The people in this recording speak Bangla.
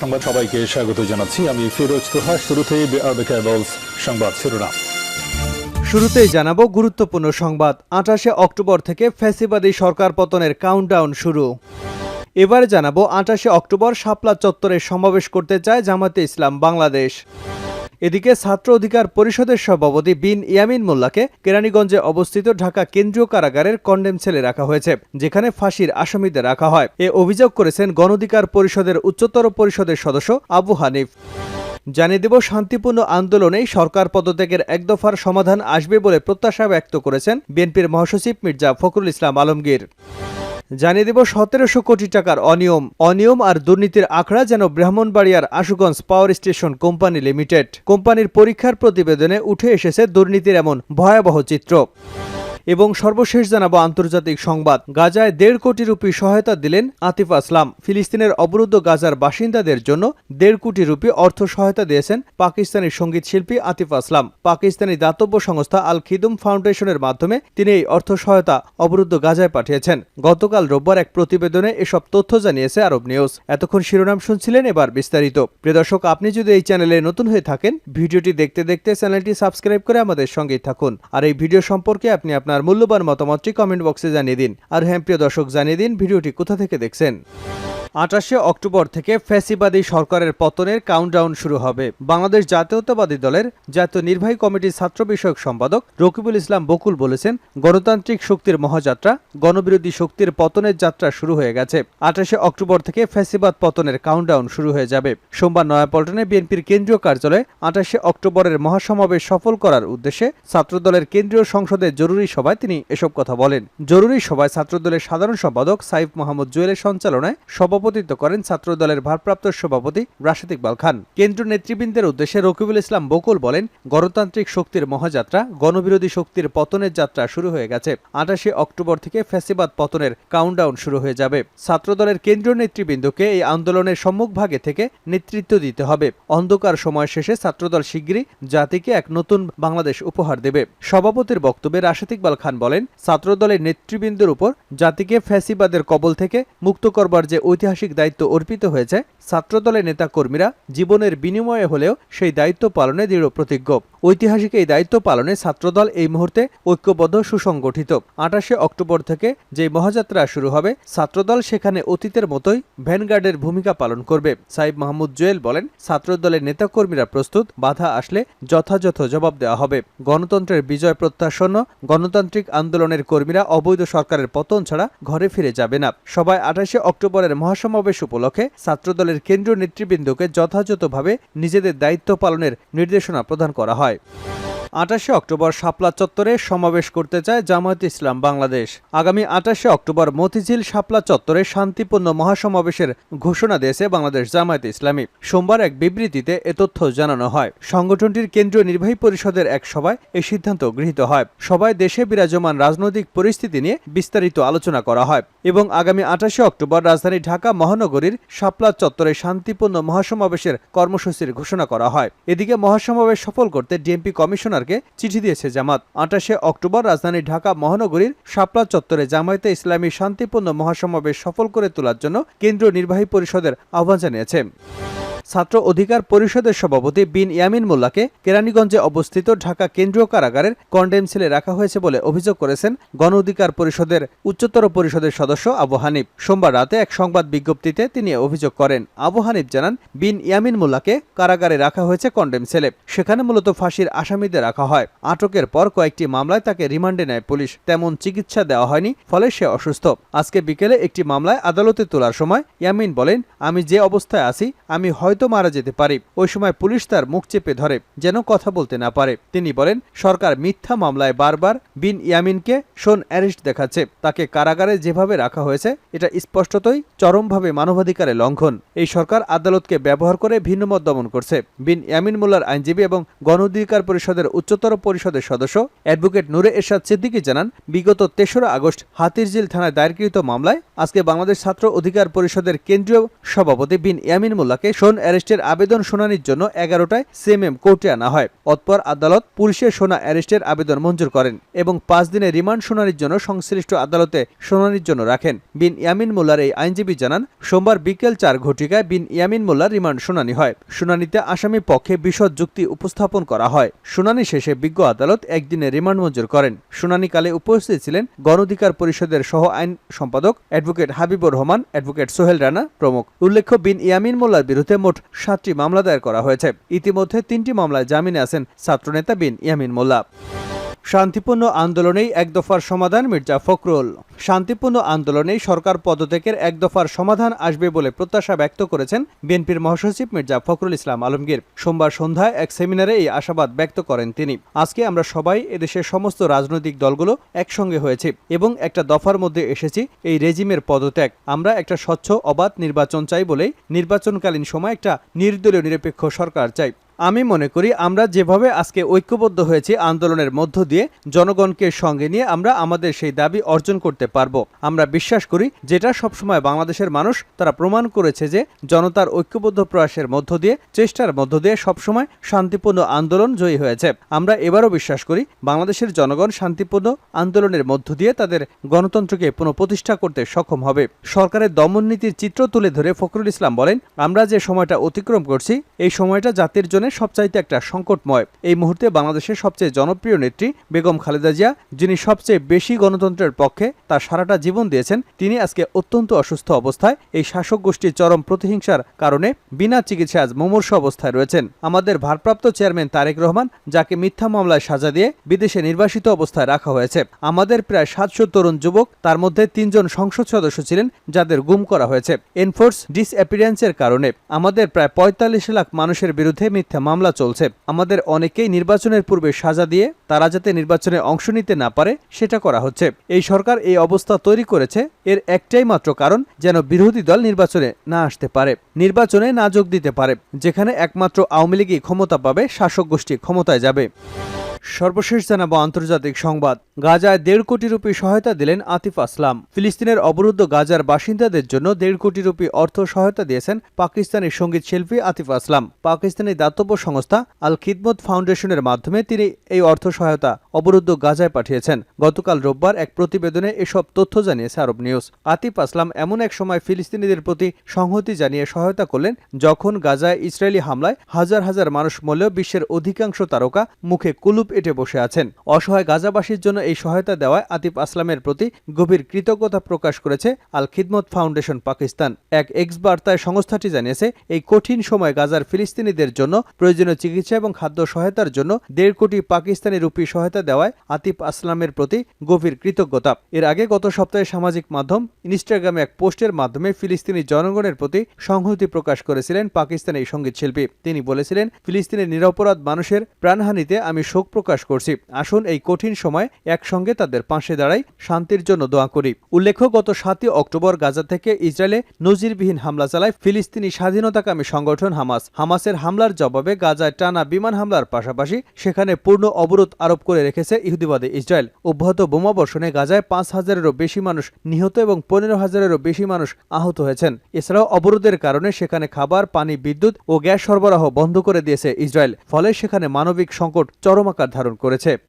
সংবাদ সবাইকে স্বাগত জানাচ্ছি। আমি ফিরোজ তোহা। শুরুতেই সংবাদ শিরোনাম। শুরুতেই জানাব গুরুত্বপূর্ণ সংবাদ। আঠাশে অক্টোবর থেকে ফ্যাসিবাদী সরকার পতনের কাউন্টডাউন শুরু। এবার জানাব, আঠাশে অক্টোবর শাপলা চত্বরে সমাবেশ করতে চায় জামাতে ইসলাম বাংলাদেশ। এদিকে ছাত্র অধিকার পরিষদের সভাপতি বিন ইয়ামিন মোল্লাকে কেরানীগঞ্জে অবস্থিত ঢাকা কেন্দ্রীয় কারাগারের কন্ডেম সেলে রাখা হয়েছে, যেখানে ফাঁসির আসামিদের রাখা হয়। এ অভিযোগ করেছেন গণধিকার পরিষদের উচ্চতর পরিষদের সদস্য আবু হানিফ। জানিয়ে দেব, শান্তিপূর্ণ আন্দোলনেই সরকার পদত্যাগের এক দফার সমাধান আসবে বলে প্রত্যাশা ব্যক্ত করেছেন বিএনপির মহাসচিব মির্জা ফখরুল ইসলাম আলমগীর। জানিয়ে দেব, সতেরোশো কোটি টাকার অনিয়ম অনিয়ম আর দুর্নীতির আখড়া যেন ব্রাহ্মণবাড়িয়ার Ashuganj power station company limited. কোম্পানির পরীক্ষার প্রতিবেদনে উঠে এসেছে দুর্নীতির এমন ভয়াবহ চিত্র। এবং সর্বশেষ জানাব আন্তর্জাতিক সংবাদ। গাজায় দেড় কোটি রুপি সহায়তা দিলেন আতিফ আসলাম। ফিলিস্তিনের অবরুদ্ধ গাজার বাসিন্দাদের জন্য দেড় কোটি রুপি অর্থ সহায়তা দিয়েছেন পাকিস্তানি সংগীত শিল্পী আতিফ আসলাম। পাকিস্তানি দাতব্য সংস্থা আল খিদুম ফাউন্ডেশনের মাধ্যমে তিনি এই অর্থ সহায়তা অবরুদ্ধ গাজায় পাঠিয়েছেন। গতকাল রোববার এক প্রতিবেদনে এসব তথ্য জানিয়েছে আরব নিউজ। এতক্ষণ শিরোনাম শুনছিলেন এবার বিস্তারিত। প্রিয় দর্শক, আপনি যদি এই চ্যানেলে নতুন হয়ে থাকেন, ভিডিওটি দেখতে দেখতে চ্যানেলটি সাবস্ক্রাইব করে আমাদের সঙ্গেই থাকুন। আর এই ভিডিও সম্পর্কে আপনি আপনার মূল্যবান মতামতটি কমেন্ট বক্সে জানিয়ে দিন। আর হ্যাঁ প্রিয় দর্শক, জানিয়ে দিন ভিডিওটি কোথা থেকে দেখছেন। আঠাশে অক্টোবর থেকে ফ্যাসিবাদী সরকারের পতনের কাউন্টডাউন শুরু হবে। বাংলাদেশ জাতীয়তাবাদী দলের জাতীয় নির্বাহী কমিটির ছাত্র বিষয়ক সম্পাদক রকিবুল ইসলাম বকুল বলেছেন, গণতান্ত্রিক শক্তির মহাযাত্রা, গণবিরোধী শক্তির পতনের যাত্রা শুরু হয়ে গেছে। আঠাশে অক্টোবর থেকে ফ্যাসিবাদ পতনের কাউন্টডাউন শুরু হয়ে যাবে। সোমবার নয়াপল্টনে বিএনপির কেন্দ্রীয় কার্যালয়ে আঠাশে অক্টোবরের মহাসমাবেশ সফল করার উদ্দেশ্যে ছাত্রদলের কেন্দ্রীয় সংসদের জরুরি সভায় তিনি এসব কথা বলেন। জরুরি সভায় ছাত্রদলের সাধারণ সম্পাদক সাইফ মোহাম্মদ জুয়েলের সঞ্চালনায় সভাপতিত্ব করেন ছাত্রদলের ভারপ্রাপ্ত সভাপতি রাশেদ ইকবাল খান। কেন্দ্রীয় নেতৃবৃন্দের উদ্দেশ্যে রকিবুল ইসলাম বকুল বলেন, গণতান্ত্রিক শক্তির মহাযাত্রা, গণবিরোধী শক্তির পতনের যাত্রা শুরু হয়ে গেছে। আঠাশে অক্টোবর থেকে ফ্যাসিবাদ পতনের কাউন্টডাউন শুরু হয়ে যাবে। ছাত্রদলের কেন্দ্রীয় নেতৃবৃন্দকে এই আন্দোলনের সম্মুখভাগে থেকে নেতৃত্ব দিতে হবে। অন্ধকার সময় শেষে ছাত্রদল শিগগিরই জাতিকে এক নতুন বাংলাদেশ উপহার দেবে। সভাপতির বক্তব্যে রাশেদ ইকবাল খান বলেন, ছাত্রদলের নেতৃবৃন্দের উপর জাতিকে ফ্যাসিবাদের কবল থেকে মুক্ত করবার যে ঐতিহাসিক দায়িত্ব অর্পিত হয়েছে ছাত্রদলের নেতাকর্মীরা জীবনের বিনিময়ে হলেও সেই দায়িত্ব পালনে দৃঢ় প্রতিজ্ঞ। ঐতিহাসিক এই দায়িত্ব পালনে ছাত্রদল এই মুহূর্তে ঐক্যবদ্ধ সুসংগঠিত। আঠাশে অক্টোবর থেকে যে মহাযাত্রা শুরু হবে, ছাত্রদল সেখানে অতীতের মতোই ভ্যানগার্ডের ভূমিকা পালন করবে। সাইব মাহমুদ জুয়েল বলেন, ছাত্রদলের নেতাকর্মীরা প্রস্তুত, বাধা আসলে যথাযথ জবাব দেওয়া হবে। গণতন্ত্রের বিজয় প্রত্যাসন্ন গণতান্ত্রিক আন্দোলনের কর্মীরা অবৈধ সরকারের পতন ছাড়া ঘরে ফিরে যাবে না। সবাই আঠাশে অক্টোবরের মহাসমাবেশ উপলক্ষে ছাত্রদলের কেন্দ্রীয় নেতৃবৃন্দকে যথাযথভাবে নিজেদের দায়িত্ব পালনের নির্দেশনা প্রদান করা হয়। আটাশে অক্টোবর শাপলা চত্বরে সমাবেশ করতে চায় জামায়াত ইসলাম বাংলাদেশ। আগামী আটাশে অক্টোবর মতিঝিল শাপলা চত্বরে শান্তিপূর্ণ মহাসমাবেশের ঘোষণা দিয়েছে বাংলাদেশ জামায়াত ইসলামী। সোমবার এক বিবৃতিতে এ তথ্য জানানো হয়। সংগঠনটির কেন্দ্রীয় নির্বাহী পরিষদের এক সভায় এই সিদ্ধান্ত গৃহীত হয়। সভায় দেশে বিরাজমান রাজনৈতিক পরিস্থিতি নিয়ে বিস্তারিত আলোচনা করা হয় এবং আগামী আটাশে অক্টোবর রাজধানী ঢাকা মহানগরীর শাপলা চত্বরে শান্তিপূর্ণ মহাসমাবেশের কর্মসূচির ঘোষণা করা হয়। এদিকে মহাসমাবেশ সফল করতে ডিএমপি কমিশনারকে চিঠি দিয়েছে জামাত। আঠাশে অক্টোবর রাজধানী ঢাকা মহানগরীর শাপলা চত্বরে জামায়াতে ইসলামী শান্তিপূর্ণ মহাসমাবেশ সফল করে তোলার জন্য কেন্দ্রীয় নির্বাহী পরিষদের আহ্বান জানিয়েছে। ছাত্র অধিকার পরিষদের সভাপতি বিন ইয়ামিন মোল্লাকে কেরানীগঞ্জে অবস্থিত ঢাকা কেন্দ্রীয় কারাগারের কন্ডেম সেলে রাখা হয়েছে বলে অভিযোগ করেছেন গণ অধিকার পরিষদের উচ্চতর পরিষদের সদস্য আবু হানিফ। সোমবার রাতে এক সংবাদ বিজ্ঞপ্তিতে তিনি অভিযোগ করেন। আবু হানিফ জানান, বিন ইয়ামিন মোল্লাকে কারাগারে রাখা হয়েছে কন্ডেম সেলে। সেখানে মূলত ফাঁসির আসামিদের রাখা হয়। আটকের পর কয়েকটি মামলায় তাকে রিমান্ডে নেয় পুলিশ। তেমন চিকিৎসা দেওয়া হয়নি, ফলে সে অসুস্থ। আজকে বিকেলে একটি মামলায় আদালতে তোলার সময় ইয়ামিন বলেন, আমি যে অবস্থায় আছি, আমি হয়তো মারা যেতে পারি। ওই সময় পুলিশ তার মুখ চেপে ধরে, যেন কথা বলতে না পারে। তিনি বলেন, সরকার মিথ্যা মামলায় বারবার বিন ইয়ামিনকে শোন অ্যারেস্ট দেখাচ্ছে। তাকে কারাগারে যেভাবে রাখা হয়েছে, এটা স্পষ্টতই চরমভাবে মানবাধিকারে লঙ্ঘন। এই সরকার আদালতকে ব্যবহার করে ভিন্নমত দমন করছে। বিন ইয়ামিন মোল্লার আইনজীবী এবং গণ অধিকার পরিষদের উচ্চতর পরিষদের সদস্য অ্যাডভোকেট নুরে এরশাদ সিদ্দিকী জানান, বিগত তেসরা আগস্ট হাতিরঝিল থানায় দায়েরকৃত মামলায় আজকে বাংলাদেশ ছাত্র অধিকার পরিষদের কেন্দ্রীয় সভাপতি বিন ইয়ামিন মোল্লাকে শোন অ্যারেস্টের আবেদন শুনানির জন্য এগারোটায় সিএমএম কোর্টে আনা হয়। অতপর আদালত পুলিশের সোনা অ্যারেস্টের আবেদন মঞ্জুর করেন এবং পাঁচ দিনের রিমান্ড শুনানির জন্য সংশ্লিষ্ট আদালতে শুনানির জন্য রাখেন। বিন ইয়ামিন মোল্লার এই আইনজীবী জানান, সোমবার বিকেল চার ঘটিকায় বিন ইয়ামিন মোল্লার রিমান্ড শুনানি হয়। শুনানিতে আসামি পক্ষে বিশদ যুক্তি উপস্থাপন করা হয়। শুনানি শেষে বিজ্ঞ আদালত একদিনের রিমান্ড মঞ্জুর করেন। শুনানিকালে উপস্থিত ছিলেন গণঅধিকার পরিষদের সহ আইন সম্পাদক অ্যাডভোকেট হাবিবুর রহমান, অ্যাডভোকেট সোহেল রানা প্রমুখ। উল্লেখ্য, বিন ইয়ামিন মোল্লার বিরুদ্ধে মোট সাতটি মামলা দায়ের করা হয়েছে। ইতিমধ্যে তিনটি মামলায় জামিনে আছেন ছাত্রনেতা বিন ইয়ামিন মোল্লা। শান্তিপূর্ণ আন্দোলনেই এক দফার সমাধান মির্জা ফখরুল। শান্তিপূর্ণ আন্দোলনেই সরকার পদত্যাগের এক দফার সমাধান আসবে বলে প্রত্যাশা ব্যক্ত করেছেন বিএনপির মহাসচিব মির্জা ফখরুল ইসলাম আলমগীর। সোমবার সন্ধ্যায় এক সেমিনারে এই আশাবাদ ব্যক্ত করেন তিনি। আজকে আমরা সবাই এদেশের সমস্ত রাজনৈতিক দলগুলো একসঙ্গে হয়েছি এবং একটা দফার মধ্যে এসেছি এই রেজিমের পদত্যাগ। আমরা একটা স্বচ্ছ, অবাধ নির্বাচন চাই বলেই নির্বাচনকালীন সময় একটা নির্দলীয় নিরপেক্ষ সরকার চাই। আমি মনে করি আমরা যেভাবে আজকে ঐক্যবদ্ধ হয়েছি আন্দোলনের মধ্য দিয়ে, জনগণকে সঙ্গে নিয়ে আমরা আমাদের সেই দাবি অর্জন করতে পারব। আমরা বিশ্বাস করি যেটা সবসময় বাংলাদেশের মানুষ তারা প্রমাণ করেছে যে, জনতার ঐক্যবদ্ধ প্রয়াসের মধ্য দিয়ে, চেষ্টার মধ্য দিয়ে সবসময় শান্তিপূর্ণ আন্দোলন জয়ী হয়েছে। আমরা এবারও বিশ্বাস করি বাংলাদেশের জনগণ শান্তিপূর্ণ আন্দোলনের মধ্য দিয়ে তাদের গণতন্ত্রকে পুনঃপ্রতিষ্ঠা করতে সক্ষম হবে। সরকারের দমন নীতির চিত্র তুলে ধরে ফখরুল ইসলাম বলেন, আমরা যে সময়টা অতিক্রম করছি, এই সময়টা জাতির জন্য সবচাইতে একটা সংকটময়। এই মুহূর্তে বাংলাদেশের সবচেয়ে জনপ্রিয় নেত্রী বেগম খালেদা জিয়া, যিনি সবচেয়ে বেশি গণতন্ত্রের পক্ষে তার সারাটা জীবন দিয়েছেন, তিনি আজকে অত্যন্ত অসুস্থ অবস্থায় এই শাসক গোষ্ঠীর চরম প্রতিহিংসার কারণে বিনা চিকিৎসায় আজ মুমূর্ষ অবস্থায় রয়েছেন। আমাদের ভারপ্রাপ্ত চেয়ারম্যান তারেক রহমান, যাকে মিথ্যা মামলায় সাজা দিয়ে বিদেশে নির্বাসিত অবস্থায় রাখা হয়েছে। আমাদের প্রায় সাতশো তরুণ যুবক, তার মধ্যে তিনজন সংসদ সদস্য ছিলেন, যাদের গুম করা হয়েছে। এনফোর্স ডিসঅ্যাপিয়ারেন্সের কারণে আমাদের প্রায় পঁয়তাল্লিশ লাখ মানুষের বিরুদ্ধে মিথ্যা মামলা চলছে। আমাদের অনেকেই নির্বাচনের পূর্বে সাজা দিয়ে তারা যাতে নির্বাচনে অংশ নিতে না পারে, সেটা করা হচ্ছে। এই সরকার এই অবস্থা তৈরি করেছে এর একটাই মাত্র কারণ, যেন বিরোধী দল নির্বাচনে না আসতে পারে। নির্বাচনে না যোগ দিতে পারে, যেখানে একমাত্র আওয়ামী লীগই ক্ষমতা পাবে, শাসক গোষ্ঠী ক্ষমতায় যাবে। সর্বশেষ জানাব আন্তর্জাতিক সংবাদ। গাজায় দেড় কোটি রুপি সহায়তা দিলেন আতিফ আসলাম। ফিলিস্তিনের অবরুদ্ধ গাজার বাসিন্দাদের জন্য দেড় কোটি রুপি অর্থ সহায়তা দিয়েছেন পাকিস্তানি সংগীত শিল্পী আতিফ আসলাম। পাকিস্তানি দাতব্য সংস্থা আল খিদমত ফাউন্ডেশনের মাধ্যমে তিনি এই অর্থ সহায়তা অবরুদ্ধ গাজায় পাঠিয়েছেন। গতকাল রোববার এক প্রতিবেদনে এসব তথ্য জানিয়েছে আরব নিউজ। আতিফ আসলাম এমন এক সময় ফিলিস্তিনিদের প্রতি সংহতি জানিয়ে সহায়তা করলেন, যখন গাজায় ইসরায়েলি হামলায় হাজার হাজার মানুষ মরলেও বিশ্বের অধিকাংশ তারকা মুখে কুলুপ এঁটে বসে আছেন। অসহায় গাজাবাসীর জন্য এই সহায়তা দেওয়ায় আতিফ আসলামের প্রতি গভীর কৃতজ্ঞতা প্রকাশ করেছে আল খিদমত ফাউন্ডেশন পাকিস্তান। এক এক্স বার্তায় সংস্থাটি জানিয়েছে, এই কঠিন সময় গাজার ফিলিস্তিনিদের জন্য প্রয়োজনীয় চিকিৎসা এবং খাদ্য সহায়তার জন্য দেড় কোটি পাকিস্তানি রুপি সহায়তা দেওয়ায় আতিফ আসলামের প্রতি গভীর কৃতজ্ঞতা। এর আগে গত সপ্তাহে সামাজিক মাধ্যম ইনস্টাগ্রামে এক পোস্টের মাধ্যমে ফিলিস্তিনি জনগণের প্রতি সংহতি প্রকাশ করেছিলেন পাকিস্তানি এই সংগীত শিল্পী তিনি বলেছিলেন, ফিলিস্তিনের নিরপরাধ মানুষের প্রাণহানিতে আমি শোক প্রকাশ করছি। আসুন এই কঠিন সময় একসঙ্গে তাদের পাশে দাঁড়াই, শান্তির জন্য দোয়া করি। উল্লেখ্য, গত সাতই অক্টোবর গাজা থেকে ইসরায়েলে নজিরবিহীন হামলা চালায় ফিলিস্তিনি স্বাধীনতাকামী সংগঠন হামাস। হামাসের হামলার জবাবে গাজায় টানা বিমান হামলার পাশাপাশি সেখানে পূর্ণ অবরোধ আরোপ করে রেখেছে ইহুদিবাদী ইসরায়েল। অব্যাহত বোমাবর্ষণে গাজায় পাঁচ হাজারেরও বেশি মানুষ নিহত এবং পনেরো হাজারেরও বেশি মানুষ আহত হয়েছেন। এছাড়াও অবরোধের কারণে সেখানে খাবার, পানি, বিদ্যুৎ ও গ্যাস সরবরাহ বন্ধ করে দিয়েছে ইসরায়েল। ফলে সেখানে মানবিক সংকট চরম আকার ধারণ করেছে।